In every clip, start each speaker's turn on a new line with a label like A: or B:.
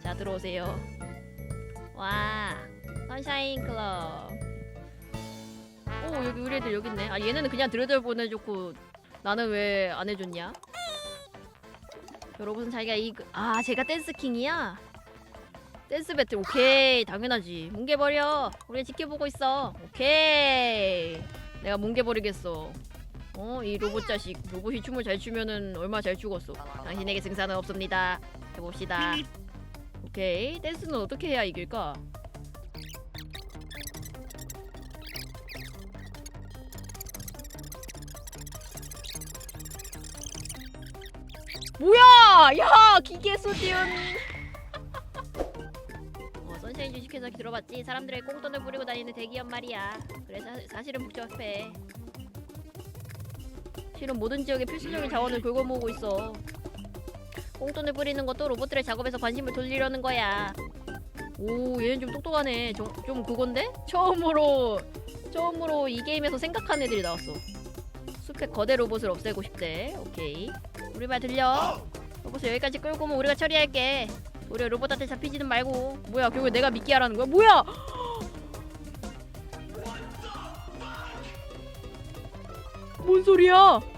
A: 자 들어오세요. 와 선샤인 클럽. 오 여기 우리 애들 여기 있네. 아 얘네는 그냥 드레들 보내줬고 나는 왜 안 해줬냐? 여러분 자기가 이아 제가 댄스 킹이야. 댄스 배틀 오케이 당연하지. 뭉개버려. 우리 지켜보고 있어. 오케이. 내가 뭉개버리겠어. 어 이 로봇 자식 로봇이 춤을 잘 추면은 얼마 잘 죽었어. 당신에게 승산은 없습니다. 해봅시다. 오케이 댄스는 어떻게 해야 이길까? 뭐야! 야 기계 수지은. 어 선샤인 주식회사 들어봤지? 사람들의 꽁돈을 부리고 다니는 대기업 말이야. 그래 사, 사실은 복잡해. 실은 모든 지역의 필수적인 자원을 긁어모으고 있어. 꽁돈을 뿌리는 것도 로봇들의 작업에서 관심을 돌리려는 거야. 오, 얘는 좀 똑똑하네. 좀, 좀 그건데? 처음으로 처음으로 이 게임에서 생각한 애들이 나왔어. 숲의 거대 로봇을 없애고 싶대. 오케이. 우리 말 들려? 로봇을 여기까지 끌고 오면 우리가 처리할게. 우리 로봇한테 잡히지는 말고. 뭐야, 결국에 내가 믿게 하라는 거야? 뭐야? 뭔 소리야?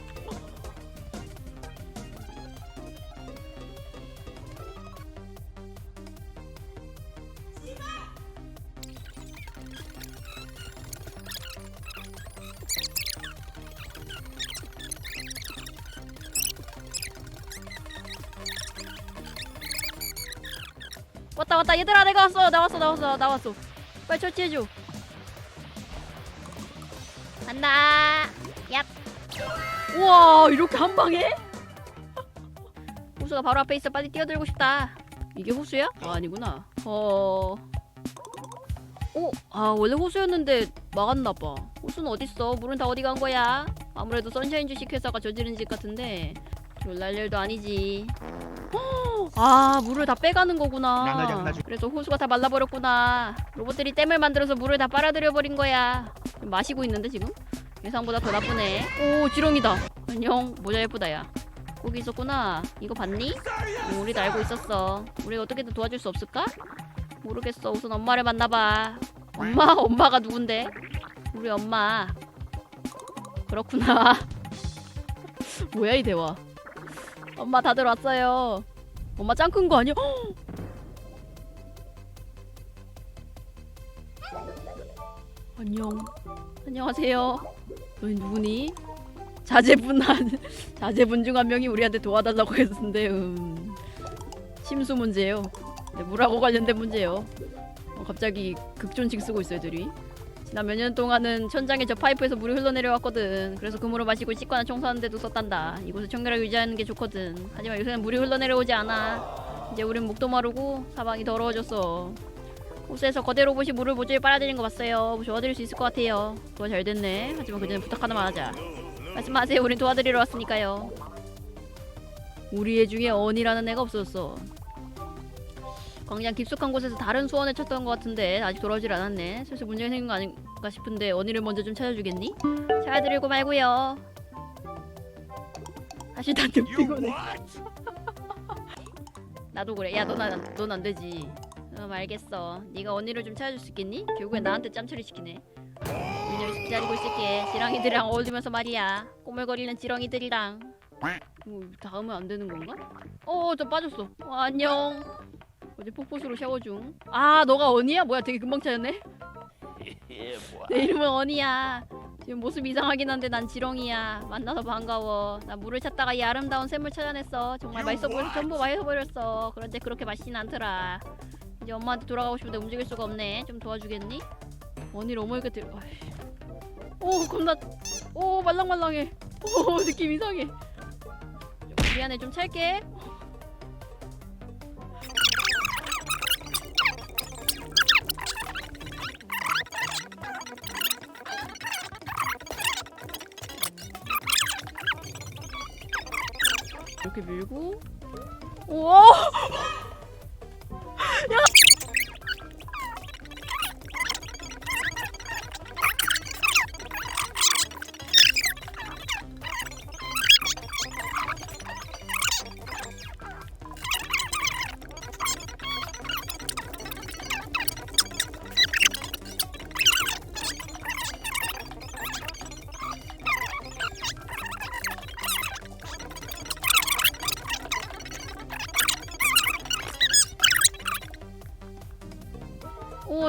A: 얘들아 내가 왔어. 나왔어 나왔어 나왔어. 빨리 처치해줘. 간다. 얍. 우와 이렇게 한 방에? 호수가 바로 앞에 있어. 빨리 뛰어들고 싶다. 이게 호수야? 아, 아니구나. 어... 어? 아 원래 호수였는데 막았나봐. 호수는 어딨어? 물은 다 어디 간 거야? 아무래도 선샤인 주식 회사가 저지른 짓 같은데. 놀랄 일도 아니지 아 물을 다 빼가는 거구나.
B: 양아지 양아지.
A: 그래서 호수가 다 말라버렸구나. 로봇들이 댐을 만들어서 물을 다 빨아들여 버린 거야. 마시고 있는데 지금? 예상보다 더 나쁘네. 오 지렁이다. 안녕. 모자 예쁘다 야. 거기 있었구나. 이거 봤니? 오, 우리도 알고 있었어. 우리 어떻게든 도와줄 수 없을까? 모르겠어. 우선 엄마를 만나봐. 엄마? 엄마가 누군데? 우리 엄마. 그렇구나. 뭐야 이 대화. 엄마 다들 왔어요 엄마 짱 큰 거 아니야? 헉! 안녕. 안녕하세요. 너희 누구니? 자제분 한 자제분 중 한 명이 우리한테 도와달라고 했는데 음 심수 문제요. 네, 물하고 관련된 문제요. 어, 갑자기 극존칭 쓰고 있어 애들이. 지난 몇 년 동안은 천장에 저 파이프에서 물이 흘러내려왔거든. 그래서 그 물을 마시고 씻거나 청소하는데도 썼단다. 이곳을 청결하게 유지하는 게 좋거든. 하지만 요새는 물이 흘러내려오지 않아. 이제 우린 목도 마르고 사방이 더러워졌어. 호수에서 거대 로봇이 물을 모조리 빨아들이는 거 봤어요. 도와드릴 수 있을 것 같아요. 그거 잘 됐네. 하지만 그전에 부탁 하나만 하자. 말씀하세요. 우린 도와드리러 왔으니까요. 우리 애 중에 언이라는 애가 없었어. 광장 깊숙한 곳에서 다른 소원을 찾던 것 같은데 아직 돌아오질 않았네. 슬슬 문제가 생긴 거 아닌가 싶은데 언니를 먼저 좀 찾아주겠니? 찾아드리고 말고요. 사실 난좀 피곤해. 나도 그래. 야, 넌안 안 되지. 음 알겠어. 네가 언니를 좀 찾아줄 수 있겠니? 결국엔 나한테 짬처리 시키네. 윤열씨 기다리고 있을게. 지렁이들이랑 어울리면서 말이야. 꼬물거리는 지렁이들이랑. 뭐 닿으면 안 되는 건가? 어, 저 빠졌어. 어, 안녕. 어제 폭포수로 샤워 중. 아, 너가 언니야? 뭐야, 되게 금방 찾았네. 내 이름은 언니야. 지금 모습 이상하긴 한데 난 지렁이야. 만나서 반가워. 나 물을 찾다가 이 아름다운 샘을 찾아냈어. 정말 맛있어 보여서 전부 마셔버렸어. 그런데 그렇게 맛있진 않더라. 이제 엄마한테 돌아가고 싶은데 움직일 수가 없네. 좀 도와주겠니? 언니를 어머니가 들. 아이씨. 오 겁나. 오 말랑말랑해. 오 느낌 이상해. 좀 미안해 좀 찰게. 이렇게 밀고. 우와.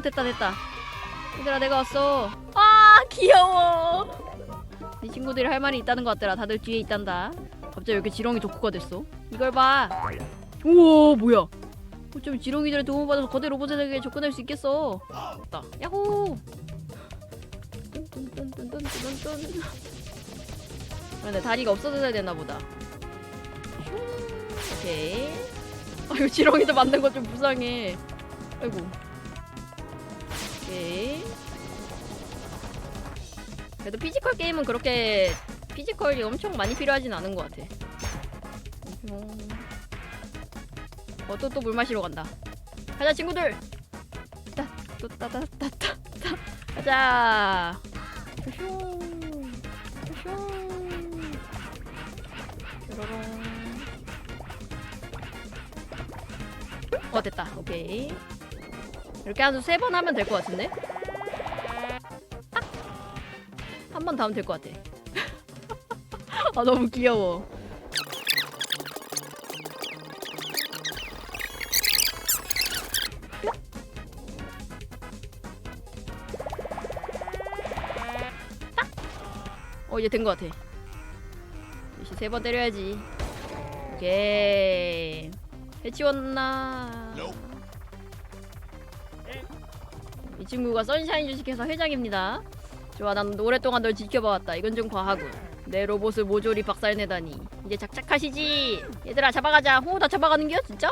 A: 됐다 됐다. 얘들아 내가 왔어. 아 귀여워. 이 친구들이 할 말이 있다는 것 같더라. 다들 뒤에 있단다. 갑자기 왜 이렇게 지렁이 덕후가 됐어? 이걸 봐. 우와 뭐야? 어쩜 지렁이들의 도움을 받아서 거대 로봇에게 접근할 수 있겠어? 됐다. 야호! 뚠뚠뚠뚠뚠뚠뚠 근데 다리가 없어져야 되나 보다. 슝. 오케이. 아유 지렁이들 만든 거좀 불쌍해. 아이고 오케이. 그래도 피지컬 게임은 그렇게 피지컬이 엄청 많이 필요하진 않은 것 같아. 어 또 또 물 마시러 간다. 가자 친구들! 따 또 따 따 따따 가자! 슈슝 슈슝 뾰로롱. 어 됐다. 오케이 이렇게 한세번 하면 될 것 같은데? 한번 더 하면 될 것 같아. 아 너무 귀여워. 어 이제 된 것 같아. 역시 세번 때려야지. 오케이. 해치웠나 이 친구가 선샤인 주식회사 회장입니다. 좋아 난 오랫동안 널 지켜봐왔다. 이건 좀 과하군. 내 로봇을 모조리 박살내다니. 이제 작작하시지. 얘들아 잡아가자. 호 다 잡아가는겨 진짜?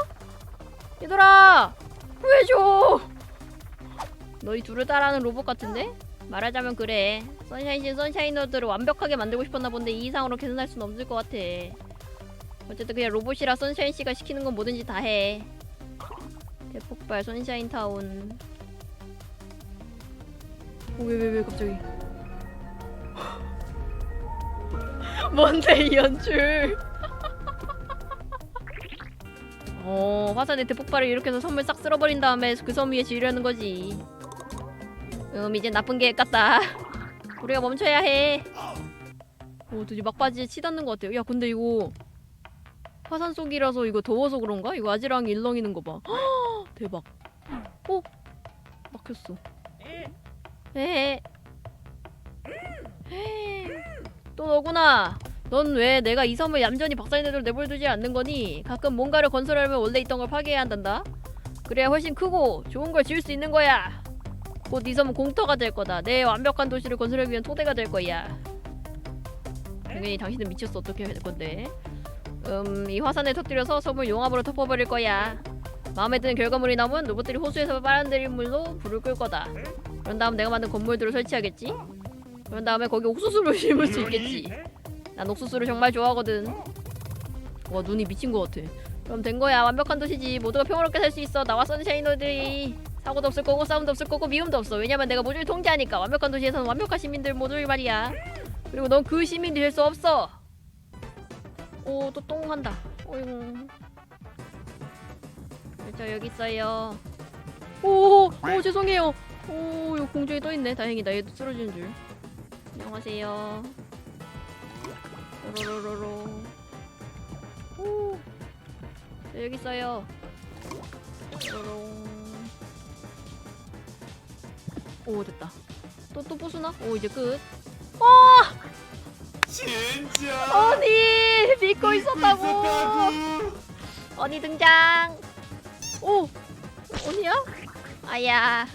A: 얘들아 구해줘. 너희 둘을 따라하는 로봇 같은데? 말하자면 그래. 선샤인신 선샤이너들을 완벽하게 만들고 싶었나 본데 이 이상으로 계산할 순 없을 것 같아. 어쨌든 그냥 로봇이라 선샤인 씨가 시키는 건 뭐든지 다 해. 대폭발 선샤인 타운. 왜 왜 왜 갑자기? 뭔데 이 연출? 어 화산의 대폭발을 일으켜서 섬을 싹 쓸어버린 다음에 그 섬 위에 지으려는 거지. 음 이제 나쁜 계획 같다. 우리가 멈춰야 해. 오 드디어 막바지에 치닫는 것 같아요. 야 근데 이거 화산 속이라서 이거 더워서 그런가? 이거 아지랑이 일렁이는 거 봐. 대박. 어? 막혔어. 에. 또 너구나. 넌 왜 내가 이 섬을 얌전히 박살내도록 내버려두지 않는 거니? 가끔 뭔가를 건설하려면 원래 있던 걸 파괴해야 한단다. 그래야 훨씬 크고 좋은 걸 지을 수 있는 거야. 곧 이 섬은 공터가 될 거다. 내 완벽한 도시를 건설하기 위한 토대가 될 거야. 당연히 당신은 미쳤어. 어떻게 할 건데? 음, 이 화산에 터뜨려서 섬을 용암으로 덮어버릴 거야. 마음에 드는 결과물이 나오면 로봇들이 호수에서 빨아들인 물로 불을 끌 거다. 그런 다음 내가 만든 건물들을 설치하겠지. 그런 다음에 거기 옥수수를 심을 수 있겠지. 난 옥수수를 정말 좋아하거든. 와 눈이 미친 것 같아. 그럼 된 거야. 완벽한 도시지. 모두가 평화롭게 살 수 있어. 나와 선샤이너들이 사고도 없을 거고 싸움도 없을 거고 미움도 없어. 왜냐면 내가 모두를 통제하니까. 완벽한 도시에서는 완벽한 시민들 모두를 말이야. 그리고 넌 그 시민이 될 수 없어. 오, 또 똥 한다. 어이구. 저 여기 있어요. 오, 오 죄송해요. 오, 요 공중에 떠 있네. 다행이다. 얘도 쓰러지는 줄. 안녕하세요. 로로로로. 오, 저 여기 있어요. 로롱. 오, 됐다. 또또 부수나? 오, 이제 끝.
B: 진짜
A: 언니 믿고 있었다고.
B: 있었다고.
A: 언니 등장. 오, 언니야? 아야.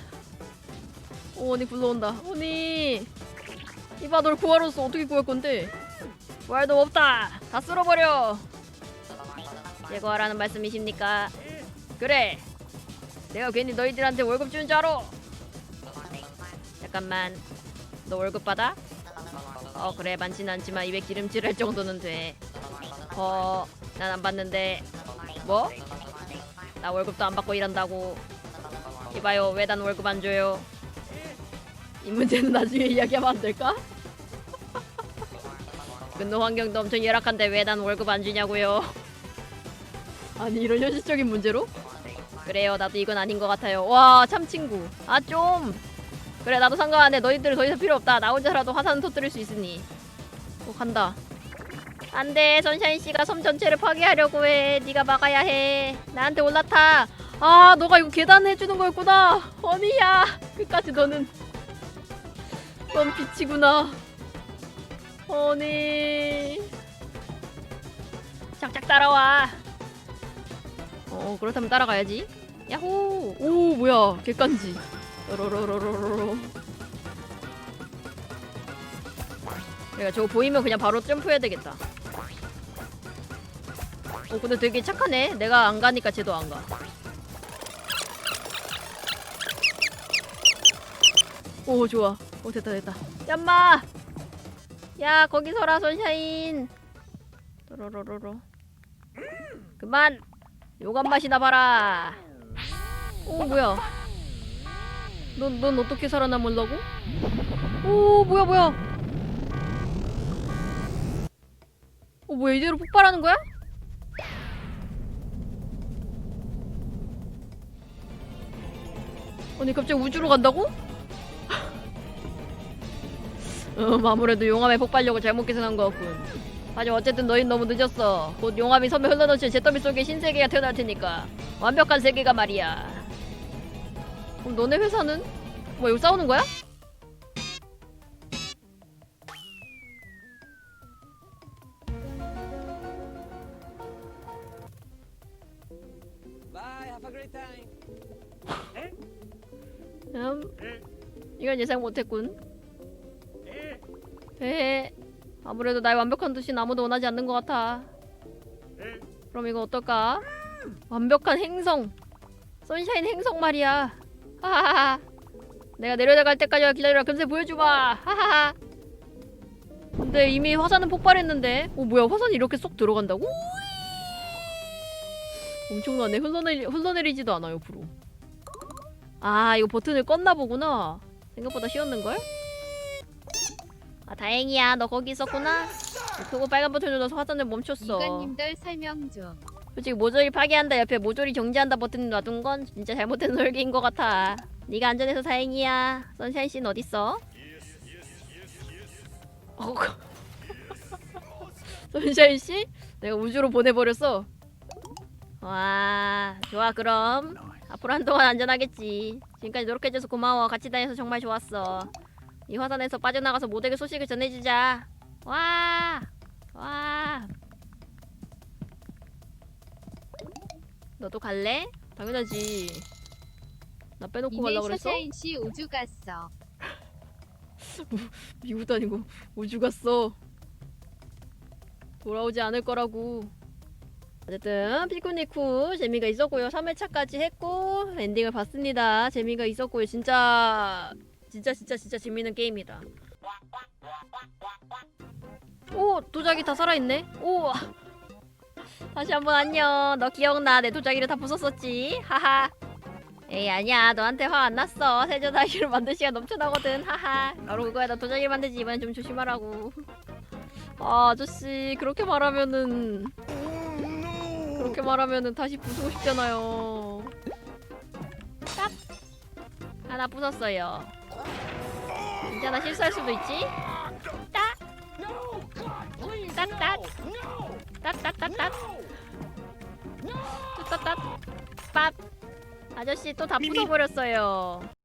A: 오, 언니 불러온다. 언니. 이봐, 널 구하러서 어떻게 구할 건데? 말도 없다. 다 쓸어버려. 제거하라는 말씀이십니까? 그래. 내가 괜히 너희들한테 월급 주는 줄 알아. 잠깐만. 너 월급 받아? 어 그래 많진 않지만 입에 기름칠 할 정도는 돼. 어, 난 안 받는데. 뭐? 나 월급도 안 받고 일한다고. 이봐요, 왜 난 월급 안 줘요? 이 문제는 나중에 이야기하면 안 될까? 근로 환경도 엄청 열악한데 왜 난 월급 안 주냐고요? 아니 이런 현실적인 문제로? 그래요, 나도 이건 아닌 것 같아요. 와, 참 친구. 아 좀. 그래, 나도 상관 안 해. 너희들 더 이상 필요 없다. 나 혼자라도 화산 터뜨릴 수 있으니. 어, 간다. 안돼 선샤인 씨가 섬 전체를 파괴하려고 해 네가 막아야 해 나한테 올라타 아 너가 이거 계단 해주는 거였구나 허니야 끝까지 너는 넌 빛이구나. 허니. 짝짝 따라와. 어 그렇다면 따라가야지. 야호. 오 뭐야. 객간지. 로로로로로로. 내가 저거 보이면 그냥 바로 점프해야 되겠다. 어 근데 되게 착하네. 내가 안 가니까 쟤도 안 가. 오 좋아 오 됐다 됐다. 얌마! 야 거기 서라 선샤인. 또로로로로. 그만! 요감 맛이나 봐라. 오 뭐야? 넌, 넌 어떻게 살아남으려고? 오 뭐야 뭐야? 오 뭐야 이대로 폭발하는 거야? 아니 갑자기 우주로 간다고? 음 아무래도 용암의 폭발력을 잘못 계산한 것 같군. 하지만 어쨌든 너흰 너무 늦었어. 곧 용암이 섬에 흘러넘치는 잿더미 속에 신세계가 태어날 테니까 완벽한 세계가 말이야. 그럼 너네 회사는? 뭐 이거 싸우는 거야? 음 이건 예상 못했군 에 아무래도 나의 완벽한 도시는 아무도 원하지 않는 것 같아. 그럼 이거 어떨까? 완벽한 행성. 선샤인 행성 말이야. 하하하 내가 내려갈 때까지 기다려라. 금세 보여주마. 하하하. 근데 이미 화산은 폭발했는데. 오 뭐야. 화산이 이렇게 쏙 들어간다고? 엄청나네. 흘러내리, 흘러내리지도 않아 옆으로 아 이거 버튼을 껐나 보구나. 생각보다 쉬웠는걸? 아 다행이야. 너 거기 있었구나. 그거 빨간 버튼을 눌러서 화산을 멈췄어.
C: 이관님들 설명 좀.
A: 솔직히 모조리 파괴한다. 옆에 모조리 정지한다 버튼 놔둔 건 진짜 잘못된 설계인 것 같아. 네가 안전해서 다행이야. 선샤인 씨는 어딨어? 어, 선샤인 씨? 내가 우주로 보내버렸어. 와 좋아 그럼. 앞으로 한동안 안전하겠지. 지금까지 노력해줘서 고마워. 같이 다녀서 정말 좋았어 이 화산에서 빠져나가서 모두에게 소식을 전해주자 와 와. 너도 갈래? 당연하지. 나 빼놓고 가려고 그랬어?
C: 서샤인 씨 우주 갔어.
A: 미국도 아니고 우주 갔어. 돌아오지 않을 거라고. 어쨌든 피크니쿠 재미가 있었고요. 3회차까지 했고 엔딩을 봤습니다. 재미가 있었고요. 진짜 진짜 진짜 진짜 재밌는 게임이다. 오 도자기 다 살아있네. 오 다시 한번 안녕. 너 기억나? 내 도자기를 다 부쉈었지. 하하. 에이 아니야 너한테 화 안 났어 세조 다이를 만들 시간 넘쳐나거든 하하 바로 그거야 나 도자기 만들지 이번엔 좀 조심하라고 아 아저씨 그렇게 말하면은 그렇게 말하면은 다시 부수고 싶잖아요 딱 하나 부쉈어요 괜찮아 실수할 수도 있지. 딱 따따. 따 따따따. 따 따따. 빠 아저씨 또 다 부숴버렸어요.